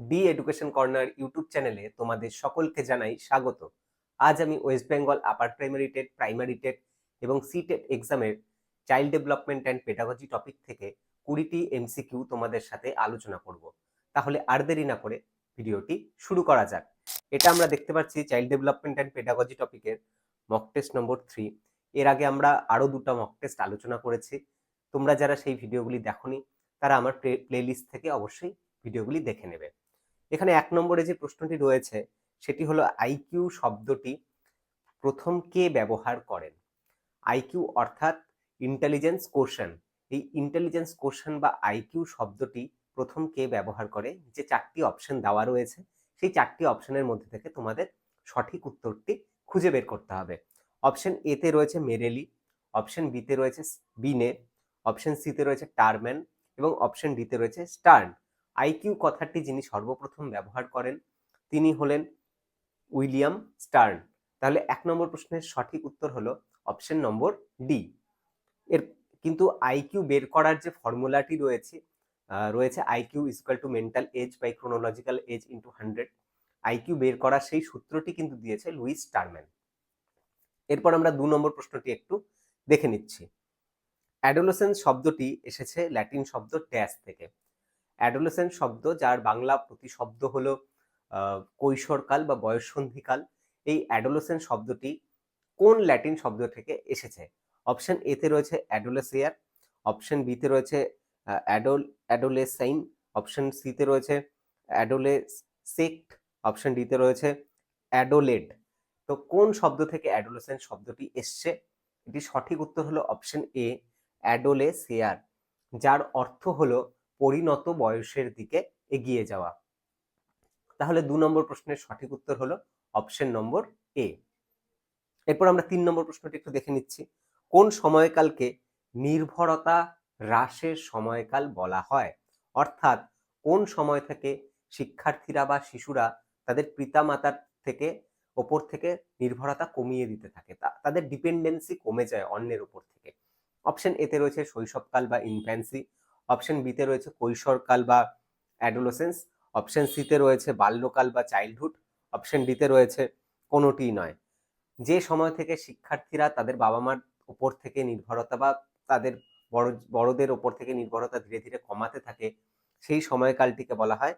D education corner YouTube চ্যানেলে তোমাদের সকলকে জানাই স্বাগত। আজ আমি West Bengal upper primary TET primary TET এবং সি টেট এক্সামের child development and pedagogy topic থেকে কুড়িটি এমসিকিউ তোমাদের সাথে আলোচনা করব। তাহলে আর দেরি না করে ভিডিওটি শুরু করা যাক। এটা আমরা দেখতে পাচ্ছি চাইল্ড ডেভেলপমেন্ট অ্যান্ড পেডাগজি টপিকের মক টেস্ট নম্বর থ্রি। এর আগে আমরা আরও দুটো মক টেস্ট আলোচনা করেছি। তোমরা যারা সেই ভিডিওগুলি দেখোনি, তারা আমার প্লে, প্লেলিস্ট থেকে অবশ্যই ভিডিওগুলি দেখে নেবে। এখানে এক নম্বরে যে প্রশ্নটি রয়েছে, সেটি হলো আইকিউ শব্দটি প্রথম কে ব্যবহার করেন? আইকিউ অর্থাৎ ইন্টেলিজেন্স কোশ্চেন এই ইন্টেলিজেন্স কোশ্চেন বা আইকিউ শব্দটি প্রথম কে ব্যবহার করে, যে চারটি অপশন দেওয়া রয়েছে, সেই চারটি অপশনের মধ্যে থেকে তোমাদের সঠিক উত্তরটি খুঁজে বের করতে হবে। অপশন এতে রয়েছে মেরেলি অপশন বিতে রয়েছে বিনে অপশন সিতে রয়েছে টারম্যান এবং অপশন ডিতে রয়েছে স্টার্ন আইকিউ কথাটি যিনি সর্বপ্রথম ব্যবহার করেন, তিনি হলেন উইলিয়াম স্টার্ন। তাহলে এক নম্বর প্রশ্নের সঠিক উত্তর হলো অপশন নম্বর ডি। এর কিন্তু আইকিউ বের করার যে ফর্মুলাটি রয়েছে রয়েছে IQ equal to mental age by chronological age into hundred IQ বের করার সেই সূত্রটি কিন্তু দিয়েছে লুইস টার্ম্যান এরপর আমরা দু নম্বর প্রশ্নটি একটু দেখে নিচ্ছি। অ্যাডোলোসেন্স শব্দটি এসেছে ল্যাটিন শব্দ ড্যাশ থেকে। অ্যাডোলেসেন্ট শব্দ, যার বাংলা প্রতিশব্দ হলো কৈশোরকাল বা বয়ঃসন্ধিকাল। এই অ্যাডোলেসেন্ট শব্দটি কোন ল্যাটিন শব্দ থেকে এসেছে? অপশন এতে রয়েছে অ্যাডোলেসিয়ার, অপশন বিতে রয়েছে অ্যাডোল, অ্যাডোলেসাইন, অপশন সিতে রয়েছে অ্যাডোলেসেক্ট, অপশন ডিতে রয়েছে অ্যাডোলেড। তো কোন শব্দ থেকে অ্যাডোলেসেন্ট শব্দটি এসছে? এটি সঠিক উত্তর হলো অপশন এ অ্যাডোলেসিয়ার, যার অর্থ হলো পরিণত বয়সের দিকে এগিয়ে যাওয়া। তাহলে দু নম্বর প্রশ্নের সঠিক উত্তর হলো অপশন নম্বর এ এরপর আমরা তিন নম্বর প্রশ্নটি একটু দেখে নিচ্ছি। কোন সময়কালকে নির্ভরতা হ্রাসের সময়কাল বলা হয়? অর্থাৎ কোন সময় থেকে শিক্ষার্থীরা বা শিশুরা তাদের পিতামাতার থেকে ওপর থেকে নির্ভরতা কমিয়ে দিতে থাকে? তাদের ডিপেন্ডেন্সি কমে যায় অন্যের উপর থেকে। অপশন এতে রয়েছে শৈশবকাল বা ইনফ্যান্সি অপশন বিতে রয়েছে কৈশোরকাল বা অ্যাডোলোসেন্স অপশন সিতে রয়েছে বাল্যকাল বা চাইল্ডহুড অপশন ডিতে রয়েছে কোনোটিই নয়। যে সময় থেকে শিক্ষার্থীরা তাদের বাবা মার উপর থেকে নির্ভরতা বা তাদের বড়, বড়দের ওপর থেকে নির্ভরতা ধীরে ধীরে কমাতে থাকে, সেই সময়কালটিকে বলা হয়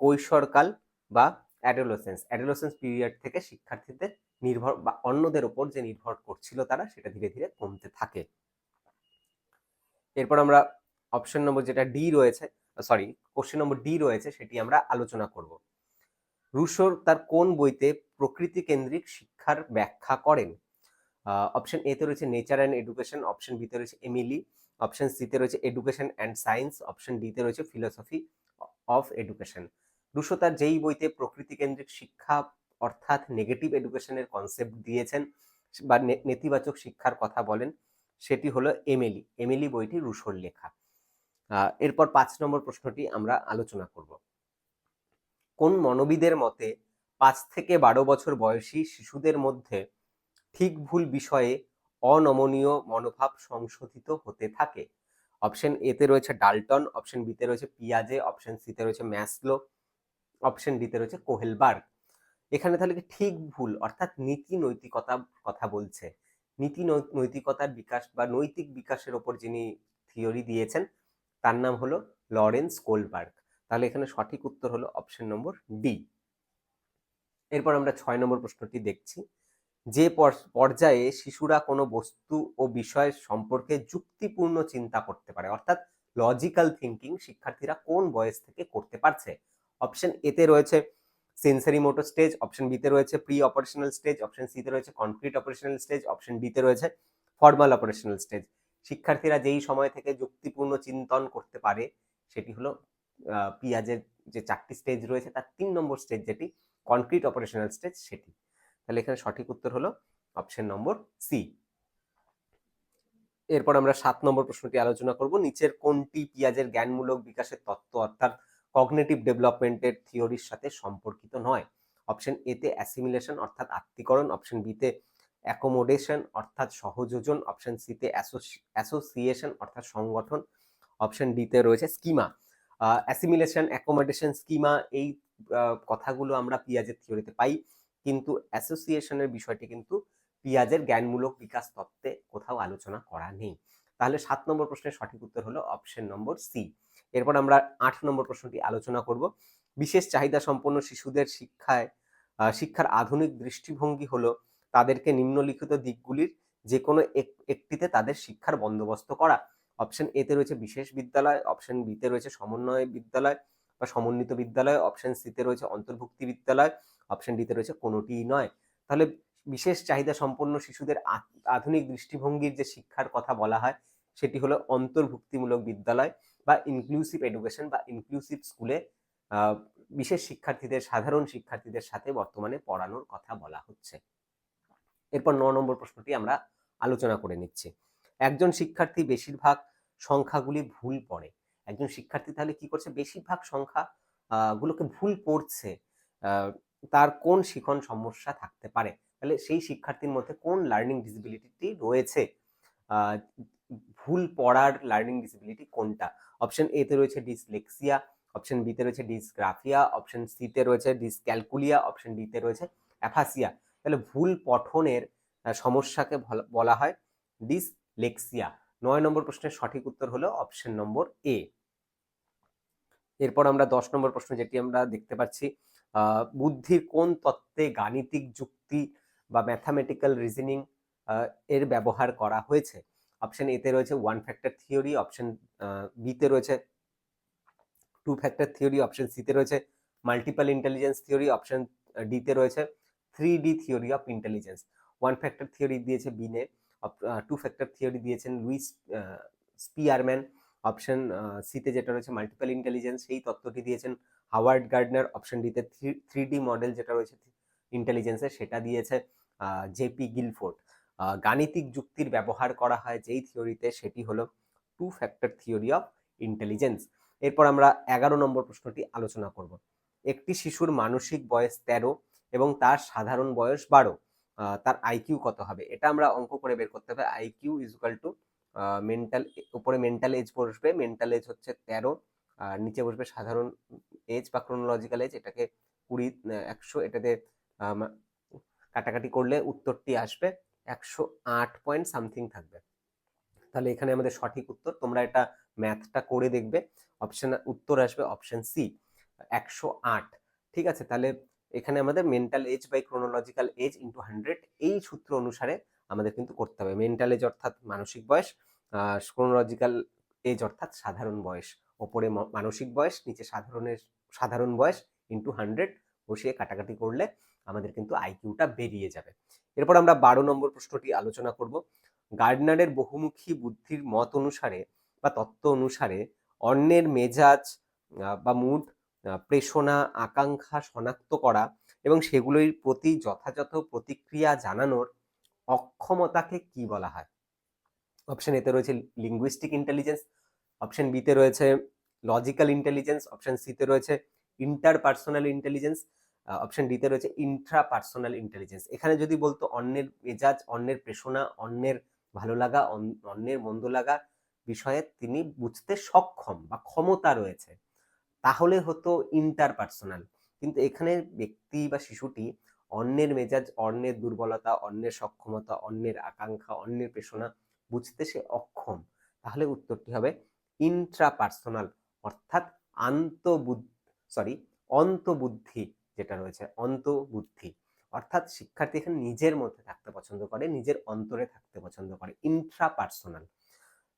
কৈশোরকাল বা অ্যাডোলোসেন্স অ্যাডোলোসেন্স পিরিয়ড থেকে শিক্ষার্থীদের নির্ভর বা অন্যদের ওপর যে নির্ভর করছিল তারা, সেটা ধীরে ধীরে কমতে থাকে। এরপর আমরা অপশন নম্বর যেটা ডি রয়েছে সরি কোশ্চেন নম্বর ডি রয়েছে, সেটি আমরা আলোচনা করব। রুশোর তার কোন বইতে প্রকৃতি কেন্দ্রিক শিক্ষার ব্যাখ্যা করেন? অপশন এতে রয়েছে নেচার অ্যান্ড এডুকেশন অপশন বিতে রয়েছে এমিলি অপশন সিতে রয়েছে এডুকেশন অ্যান্ড সায়েন্স অপশন ডিতে রয়েছে ফিলোসফি অফ এডুকেশন রুশো তার যেই বইতে প্রকৃতি কেন্দ্রিক শিক্ষা অর্থাৎ নেগেটিভ এডুকেশনের কনসেপ্ট দিয়েছেন, বা নেতিবাচক শিক্ষার কথা বলেন, সেটি হলো এমিলি এমিলি বইটি রুশোর লেখা। এরপর পাঁচ নম্বর প্রশ্নটি আমরা আলোচনা করব। কোন মনোবিদের মতে পাঁচ থেকে বারো বছর বয়সী শিশুদের মধ্যে ঠিক ভুল বিষয়ে অনমনীয় মনোভাব সংশোধিত হতে থাকে? অপশন এতে রয়েছে ডালটন, অপশন বিতে রয়েছে পিয়াজে, অপশন সিতে রয়েছে ম্যাসলো, অপশন ডিতে রয়েছে কোহেলবার্গ। এখানে তাহলে ঠিক ভুল, অর্থাৎ নীতি নৈতিকতা কথা বলছে। নীতি নৈতিকতার বিকাশ বা নৈতিক বিকাশের ওপর যিনি থিওরি দিয়েছেন তার নাম হলো লরেন্স কোলবার্গ। তাহলে এখানে সঠিক উত্তর হলো অপশন নম্বর ডি এরপর আমরা ছয় নম্বর প্রশ্নটি দেখছি। যে পর্যায়ে শিশুরা কোনো বস্তু ও বিষয় সম্পর্কে যুক্তিপূর্ণ চিন্তা করতে পারে, অর্থাৎ লজিক্যাল থিঙ্কিং শিক্ষার্থীরা কোন বয়স থেকে করতে পারছে? অপশন এতে রয়েছে সেন্সারি মোটো স্টেজ অপশন বিতে রয়েছে প্রি অপারেশনাল স্টেজ অপশন সিতে রয়েছে কনক্রিট অপারেশনাল স্টেজ অপশন ডিতে রয়েছে ফর্মাল অপারেশনাল স্টেজ শিক্ষার্থীরা যেই সময় থেকে যুক্তিপূর্ণ চিন্তন করতে পারে, সেটি হলো পিয়াজের যে চারটি স্টেজ রয়েছে, তার তিন নম্বর স্টেজ যেটি কনক্রিট অপারেশনাল স্টেজ সেটি। তাহলে এখানে সঠিক উত্তর হলো অপশন নম্বর সি এরপর আমরা সাত নম্বর প্রশ্নটি আলোচনা করব। নিচের কোনটি পিয়াজের জ্ঞানমূলক বিকাশের তত্ত্ব অর্থাৎ কগনেটিভ ডেভেলপমেন্টের থিওরির সাথে সম্পর্কিত নয়? অপশন এতে অ্যাসিমিলেশন অর্থাৎ আত্মীকরণ অপশন বিতে অ্যাকোমোডেশন অর্থাৎ সহযোজন অপশন সিতে অ্যাসোসিয়েশন অর্থাৎ সংগঠন অপশন ডিতে রয়েছে স্কিমা অ্যাসিমিলেশন অ্যাকোমোডেশন স্কিমা এই কথাগুলো আমরা পিয়াজের থিওরিতে পাই। কিন্তু অ্যাসোসিয়েশনের বিষয়টি কিন্তু পিয়াজের জ্ঞানমূলক বিকাশ তত্ত্বে কোথাও আলোচনা করা নেই। তাহলে সাত নম্বর প্রশ্নের সঠিক উত্তর হলো অপশন নম্বর সি এরপর আমরা আট নম্বর প্রশ্নটি আলোচনা করব। বিশেষ চাহিদা সম্পন্ন শিশুদের শিক্ষায় শিক্ষার আধুনিক দৃষ্টিভঙ্গি হলো তাদেরকে নিম্নলিখিত দিকগুলির যে কোনো এক- একটিতে তাদের শিক্ষার বন্দোবস্ত করা। অপশন এতে রয়েছে বিশেষ বিদ্যালয় অপশন বিতে রয়েছে সমন্বয় বিদ্যালয় বা সমন্বিত বিদ্যালয় অপশন সিতে রয়েছে অন্তর্ভুক্তি বিদ্যালয় অপশন ডিতে রয়েছে কোনোটিই নয়। তাহলে বিশেষ চাহিদা সম্পন্ন শিশুদের আধুনিক দৃষ্টিভঙ্গির যে শিক্ষার কথা বলা হয়, সেটি হলো অন্তর্ভুক্তিমূলক বিদ্যালয় বা ইনক্লুসিভ এডুকেশন বা ইনক্লুসিভ স্কুলে বিশেষ শিক্ষার্থীদের, সাধারণ শিক্ষার্থীদের সাথে বর্তমানে পড়ানোর কথা বলা হচ্ছে। এরপর ন নম্বর প্রশ্নটি আমরা আলোচনা করে নিচ্ছি। একজন শিক্ষার্থী বেশিরভাগ সংখ্যাগুলি ভুল পড়ে। একজন শিক্ষার্থী তাহলে কি করছে? বেশিরভাগ সংখ্যা গুলোকে ভুল পড়ছে তার কোন শিখন সমস্যা থাকতে পারে? তাহলে সেই শিক্ষার্থীর মধ্যে কোন লার্নিং ডিসেবিলিটি রয়েছে? ভুল পড়ার লার্নিং ডিসিবিলিটি কোনটা? অপশন এ তে রয়েছে ডিসলেক্সিয়া অপশন বি তে রয়েছে ডিসগ্রাফিয়া অপশন সি তে রয়েছে ডিসক্যালকুলিয়া অপশন ডি তে রয়েছে অ্যাফাসিয়া তাহলে ভুল পঠনের সমস্যাকে বলা- হয় ডিসলেক্সিয়া। নয় নম্বর প্রশ্নের সঠিক উত্তর হলো অপশন নম্বর এ। এরপর আমরা দশ নম্বর প্রশ্ন যেটি আমরা দেখতে পাচ্ছি বুদ্ধির কোন তত্ত্বে গাণিতিক যুক্তি বা ম্যাথামেটিক্যাল রিজনিং এর ব্যবহার করা হয়েছে? অপশন এতে রয়েছে ওয়ান ফ্যাক্টর থিওরি অপশন বিতে রয়েছে টু ফ্যাক্টর থিওরি অপশন সিতে রয়েছে মাল্টিপাল ইন্টেলিজেন্স থিওরি অপশন ডিতে রয়েছে three D theory of intelligence one factor theory দিয়েছে বিনে টু ফ্যাক্টর থিওরি দিয়েছেন লুইস স্পিয়ারম্যান অপশন সিতে যেটা রয়েছে মাল্টিপল ইন্টেলিজেন্স সেই তত্ত্বটি দিয়েছেন হাওয়ার্ড গার্ডনার অপশন ডিতে থ্রি ডি মডেল যেটা রয়েছে ইন্টেলিজেন্সের সেটা দিয়েছে জেপি গিলফোর্ড গাণিতিক যুক্তির ব্যবহার করা হয় যেই থিওরিতে সেটি হলো two factor theory of intelligence এরপর আমরা এগারো নম্বর প্রশ্নটি আলোচনা করব। একটি শিশুর মানসিক বয়স তেরো এবং তার সাধারণ বয়স বারো। তার আইকিউ কত হবে? এটা আমরা অঙ্ক করে বের করতে হবে। আইকিউ ইজুকাল টু মেন্টাল উপরে মেন্টাল এজ বসবে। মেন্টাল এজ হচ্ছে তেরো। আর নিচে বসবে সাধারণ এজ বা ক্রোনোলজিক্যাল এজ এটাকে কুড়ি একশো, এটাতে কাটাকাটি করলে উত্তরটি আসবে। একশো আট পয়েন্ট সামথিং থাকবে। তাহলে এখানে আমাদের সঠিক উত্তর। তোমরা এটা ম্যাথটা করে দেখবে। অপশন উত্তর আসবে অপশন সি একশো আট। ঠিক আছে? তাহলে এখানে আমাদের mental age by chronological age into hundred এই সূত্র অনুসারে আমাদের কিন্তু করতে হবে। মেন্টাল এজ অর্থাৎ মানসিক বয়স ক্রোনোলজিক্যাল এজ অর্থাৎ সাধারণ বয়স। ওপরে মানসিক বয়স, নিচে সাধারণের, সাধারণ বয়স ইন্টু হান্ড্রেড বসিয়ে কাটাকাটি করলে আমাদের কিন্তু আইকিউটা বেরিয়ে যাবে। এরপর আমরা বারো নম্বর প্রশ্নটি আলোচনা করব। গার্ডনারের বহুমুখী বুদ্ধির মত অনুসারে বা তত্ত্ব অনুসারে অন্যের মেজাজ বা মুড প্রেষণা, আকাঙ্ক্ষা শনাক্ত করা এবং সেগুলোর প্রতি যথাযথ প্রতিক্রিয়া জানানোর অক্ষমতাকে কি বলা হয়? অপশন এতে রয়েছে লিঙ্গুইস্টিক ইন্টেলিজেন্স অপশন বিতে রয়েছে লজিক্যাল ইন্টেলিজেন্স অপশন সিতে রয়েছে ইন্টারপার্সোনাল ইন্টেলিজেন্স অপশন ডিতে রয়েছে ইন্ট্রা পার্সোনাল ইন্টেলিজেন্স এখানে যদি বলতো অন্যের মেজাজ, অন্যের প্রেষণা, অন্যের ভালো লাগা, অন- অন্যের মন্দ লাগা বিষয়ে তিনি বুঝতে সক্ষম বা ক্ষমতা রয়েছে। তাহলে হতো ইন্টারপার্সোনাল কিন্তু এখানে ব্যক্তি বা শিশুটি অন্যের মেজাজ, অন্যের দুর্বলতা, অন্যের সক্ষমতা, অন্যের আকাঙ্ক্ষা, অন্যের প্রেষণা বুঝতে সে অক্ষম। তাহলে উত্তরটি হবে ইন্ট্রাপার্সোনাল অর্থাৎ আন্তবুদ্ধি সরি অন্তবুদ্ধি যেটা রয়েছে, অন্তবুদ্ধি। অর্থাৎ শিক্ষার্থী এখানে নিজের মধ্যে থাকতে পছন্দ করে, নিজের অন্তরে থাকতে পছন্দ করে ইন্ট্রাপার্সোনাল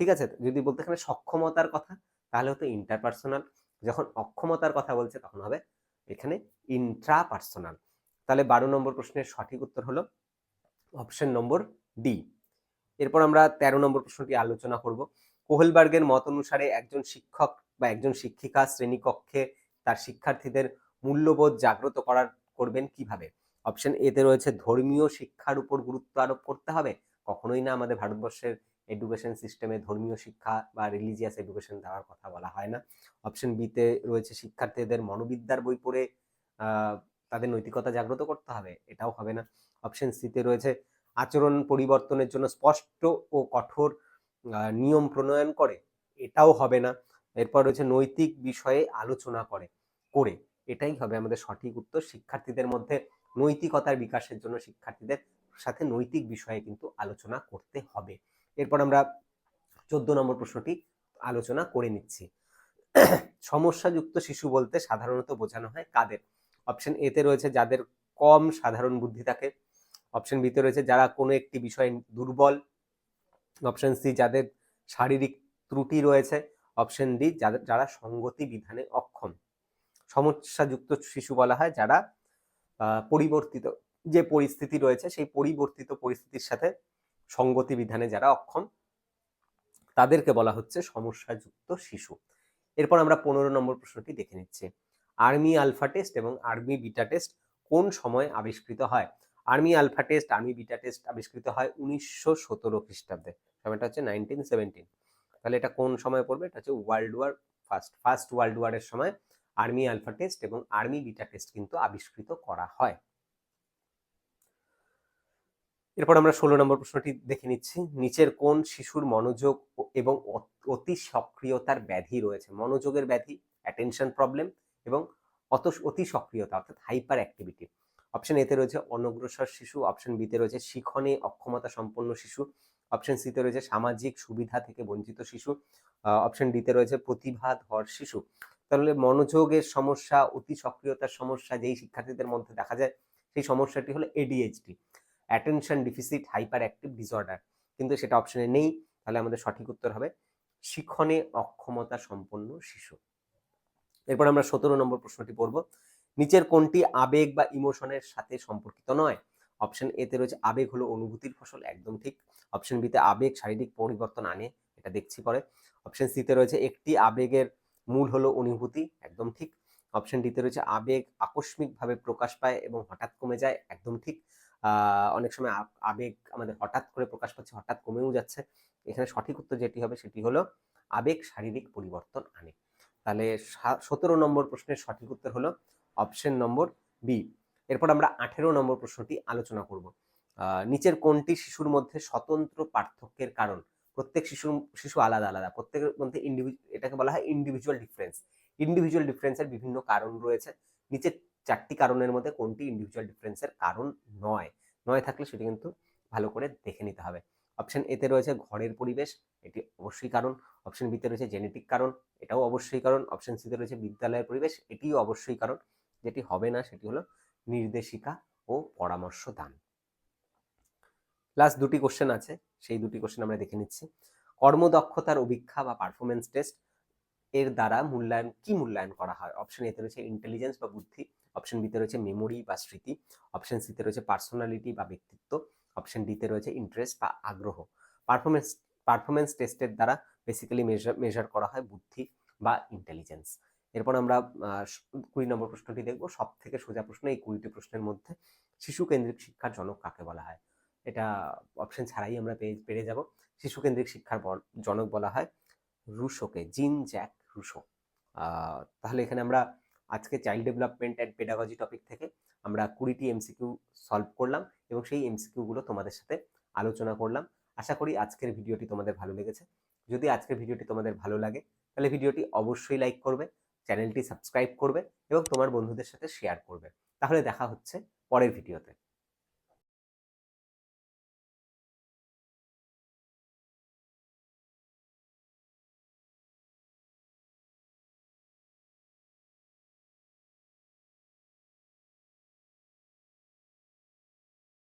ঠিক আছে? যদি বলতে এখানে সক্ষমতার কথা, তাহলে হতো ইন্টারপার্সোনাল যখন অক্ষমতার কথা বলছে, তখন হবে এখানে ইন্ট্রাপার্সোনাল তাহলে বারো নম্বর প্রশ্নের সঠিক উত্তর হলো অপশন নম্বর ডি এরপর আমরা তেরো নম্বর প্রশ্নটি আলোচনা করব। কোহলবার্গের মত অনুসারে একজন শিক্ষক বা একজন শিক্ষিকা শ্রেণীকক্ষে তার শিক্ষার্থীদের মূল্যবোধ জাগ্রত করার, করবেন কীভাবে? অপশন এতে রয়েছে ধর্মীয় শিক্ষার উপর গুরুত্ব আরোপ করতে হবে। কখনোই না আমাদের ভারতবর্ষের এডুকেশন সিস্টেমে ধর্মীয় শিক্ষা বা রিলিজিয়াস এডুকেশন দেওয়ার কথা বলা হয় না। অপশন বিতে রয়েছে শিক্ষার্থীদের মনোবিদ্যার বই পড়ে তাদের নৈতিকতা জাগ্রত করতে হবে, এটাও হবে না। অপশন সিতে রয়েছে আচরণ পরিবর্তনের জন্য স্পষ্ট ও কঠোর নিয়ম প্রণয়ন করে, এটাও হবে না। এরপর রয়েছে নৈতিক বিষয়ে আলোচনা করে করে, এটাই হবে আমাদের সঠিক উত্তর। শিক্ষার্থীদের মধ্যে নৈতিকতার বিকাশের জন্য শিক্ষার্থীদের সাথে নৈতিক বিষয়ে কিন্তু আলোচনা করতে হবে। এরপর আমরা চোদ্দ নম্বর প্রশ্নটি আলোচনা করে নিচ্ছি। সমস্যাযুক্ত শিশু বলতে সাধারণত বোঝানো হয় কাদের? অপশন এতে রয়েছে যাদের কম সাধারণ বুদ্ধি থাকে। অপশন বিতে রয়েছে যারা কোনো একটি বিষয়ে দুর্বল। অপশন সি যাদের শারীরিক ত্রুটি রয়েছে। অপশন ডি যাদের যারা সঙ্গতি বিধানে অক্ষম। সমস্যাযুক্ত শিশু বলা হয় যারা পরিবর্তিত, যে পরিস্থিতি রয়েছে সেই পরিবর্তিত পরিস্থিতির সাথে সঙ্গতি বিধানে যারা অক্ষম, তাদেরকে বলা হচ্ছে সমস্যাযুক্ত শিশু। এরপর আমরা পনেরো নম্বর প্রশ্নটি দেখে নিচ্ছি। আর্মি আলফা টেস্ট এবং আর্মি বিটা টেস্ট কোন সময় আবিষ্কৃত হয়? Army alpha test, army beta test আবিষ্কৃত হয় উনিশশো সতেরো খ্রিস্টাব্দে। সময়টা হচ্ছে নাইনটিন সেভেন্টিন তাহলে এটা কোন সময় পড়বে? এটা হচ্ছে world war first first world ওয়ারের সময় আর্মি আলফা টেস্ট এবং আর্মি বিটা টেস্ট কিন্তু আবিষ্কৃত করা হয়। এরপর আমরা ষোলো নম্বর প্রশ্নটি দেখে নিচ্ছি। নিচের কোন শিশুর মনোযোগ এবং অতি সক্রিয়তার ব্যাধি রয়েছে? মনোযোগের ব্যাধি অ্যাটেনশন প্রবলেম এবং অত অতি সক্রিয়তা, অর্থাৎ হাইপার অ্যাক্টিভিটি অপশন এতে রয়েছে অনগ্রসর শিশু অপশন বিতে রয়েছে শিখনে অক্ষমতা সম্পন্ন শিশু অপশন সিতে রয়েছে সামাজিক সুবিধা থেকে বঞ্চিত শিশু অপশন ডিতে রয়েছে প্রতিভাধর শিশু। তাহলে মনোযোগের সমস্যা, অতি সক্রিয়তার সমস্যা যেই শিক্ষার্থীদের মধ্যে দেখা যায়, সেই সমস্যাটি হলো ADHD attention deficit hyperactive disorder কিন্তু সেটা অপশনে নেই, তাহলে আমাদের সঠিক উত্তর হবে শিক্ষণে অক্ষমতা সম্পন্ন শিশু। এরপর আমরা সতেরো নম্বর প্রশ্নটি পড়ব। নিচের কোনটি আবেগ বা ইমোশনের সাথে সম্পর্কিত নয়? অপশন এতে রয়েছে আবেগ হলো অনুভূতির ফসল, একদম ঠিক। অপশন বিতে আবেগ, শারীরিক পরিবর্তন আনে, এটা দেখছি পরে। অপশন সিতে রয়েছে একটি আবেগের মূল হলো অনুভূতি, একদম ঠিক। অপশন ডিতে রয়েছে আবেগ আকস্মিকভাবে প্রকাশ পায় এবং হঠাৎ কমে যায়, একদম ঠিক। অনেক সময় আবেগ আমাদের হঠাৎ করে প্রকাশ পাচ্ছে, হঠাৎ কমেও যাচ্ছে। এখানে সঠিক উত্তর যেটি হবে সেটি হলো আবেগ শারীরিক পরিবর্তন আনে। তাহলে সতেরো নম্বর প্রশ্নের সঠিক উত্তর হলো অপশন নম্বর বি। এরপর আমরা আঠেরো নম্বর প্রশ্নটি আলোচনা করব। নিচের কোনটি শিশুর মধ্যে স্বতন্ত্র পার্থক্যের কারণ? প্রত্যেক শিশুর, শিশু আলাদা আলাদা। প্রত্যেকের মধ্যে ইন্ডিভিজুয়াল এটাকে বলা হয় ইন্ডিভিজুয়াল ডিফারেন্স ইন্ডিভিজুয়াল ডিফারেন্সের বিভিন্ন কারণ রয়েছে। নিচের চারটি কারণের মধ্যে কোনটি ইন্ডিভিজুয়াল ডিফারেন্সের কারণ নয়? নয় থাকলে সেটি কিন্তু ভালো করে দেখে নিতে হবে। অপশন এতে রয়েছে ঘরের পরিবেশ, এটি অবশ্যই কারণ। অপশন বিতে রয়েছে জেনেটিক কারণ, এটাও অবশ্যই কারণ। অপশন সিতে রয়েছে বিদ্যালয়ের পরিবেশ, এটিও অবশ্যই কারণ। যেটি হবে না সেটি হলো নির্দেশিকা ও পরামর্শ দান লাস্ট দুটি কোশ্চেন আছে, সেই দুটি কোশ্চেন আমরা দেখে নিচ্ছি। কর্মদক্ষতার অভিক্ষা বা পারফরমেন্স টেস্ট এর দ্বারা মূল্যায়ন, কি মূল্যায়ন করা হয়? অপশন এতে রয়েছে ইন্টেলিজেন্স বা বুদ্ধি অপশন বিতে রয়েছে মেমোরি বা স্মৃতি। অপশন সিতে রয়েছে পার্সোনালিটি বা ব্যক্তিত্ব। অপশন ডিতে রয়েছে ইন্টারেস্ট বা আগ্রহ। পারফরমেন্স পারফরমেন্স টেস্টের দ্বারা বেসিক্যালি মেজার মেজার করা হয় বুদ্ধি বা ইন্টেলিজেন্স এরপর আমরা কুড়ি নম্বর প্রশ্নটি দেখব। সব থেকে সোজা প্রশ্ন এই কুড়িটি প্রশ্নের মধ্যে শিশু কেন্দ্রিক শিক্ষার জনক কাকে বলা হয়? এটা অপশন ছাড়াই আমরা পেয়ে, পেরে যাব। শিশু কেন্দ্রিক শিক্ষার জনক বলা হয় রুশোকে, জিন জ্যাক রুশো। তাহলে এখানে আমরা আজকে child development and pedagogy topic থেকে আমরা কুড়িটি এমসিকিউ সলভ করলাম এবং সেই এমসিকিউগুলো তোমাদের সাথে আলোচনা করলাম। আশা করি আজকের ভিডিওটি তোমাদের ভালো লেগেছে। যদি আজকের ভিডিওটি তোমাদের ভালো লাগে, তাহলে ভিডিওটি অবশ্যই লাইক করবে চ্যানেলটি সাবস্ক্রাইব করবে এবং তোমার বন্ধুদের সাথে শেয়ার করবে। তাহলে দেখা হচ্ছে পরের ভিডিওতে।